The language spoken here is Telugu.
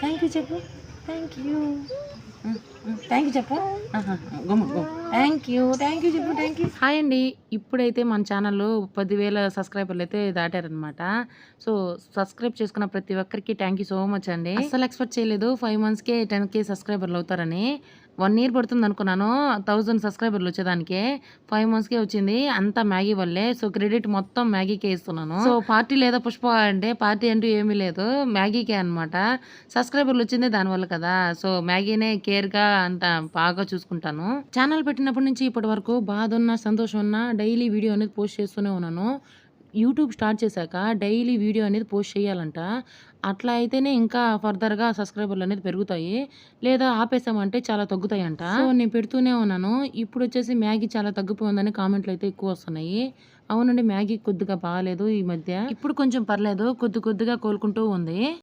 థ్యాంక్ యూ చెప్పు థ్యాంక్ యూ థ్యాంక్ యూ చెప్పు. థ్యాంక్ యూ థ్యాంక్ యూ చెప్పు థ్యాంక్ యూ హాయ్ అండి. ఇప్పుడైతే మన ఛానల్లో పదివేల సబ్స్క్రైబర్లు అయితే దాటారనమాట సో సబ్స్క్రైబ్ చేసుకున్న ప్రతి ఒక్కరికి థ్యాంక్ యూ సో మచ్ అండి. అసలు ఎక్స్పెక్ట్ చేయలేదు. ఫైవ్ మంత్స్కే టెన్ కే సబ్స్క్రైబర్లు అవుతారని. వన్ ఇయర్ పడుతుంది అనుకున్నాను. థౌజండ్ సబ్స్క్రైబర్లు వచ్చేదానికి. ఫైవ్ మంత్స్కే వచ్చింది. అంతా మ్యాగీ వల్లే. సో క్రెడిట్ మొత్తం మ్యాగీకే ఇస్తున్నాను. సో పార్టీ లేదా పుష్ప అంటే పార్టీ అంటూ ఏమీ లేదు. మ్యాగీకే అన్నమాట. సబ్స్క్రైబర్లు వచ్చిందే దానివల్ల కదా. సో మ్యాగీనే కేర్గా అనమాట బాగా చూసుకుంటాను. ఛానల్ పెట్టినప్పటి నుంచి ఇప్పటి వరకు బాధ ఉన్నా సంతోషం ఉన్నా డైలీ వీడియో అనేది పోస్ట్ చేస్తూనే ఉన్నాను. యూట్యూబ్ స్టార్ట్ చేశాక డైలీ వీడియో అనేది పోస్ట్ చేయాలంట. అట్లా అయితేనే ఇంకా ఫర్దర్గా సబ్స్క్రైబర్లు అనేది పెరుగుతాయి. లేదా ఆపేసామంటే చాలా తగ్గుతాయి అంట సో నేను పెడుతూనే ఉన్నాను. ఇప్పుడు వచ్చేసి మ్యాగీ చాలా తగ్గిపోయిందని కామెంట్లు అయితే ఎక్కువ వస్తున్నాయి. అవునండి మ్యాగీ కొద్దిగా బాగాలేదు ఈ మధ్య. ఇప్పుడు కొంచెం పర్లేదు కొద్ది కొద్దిగా కోలుకుంటూ ఉంది.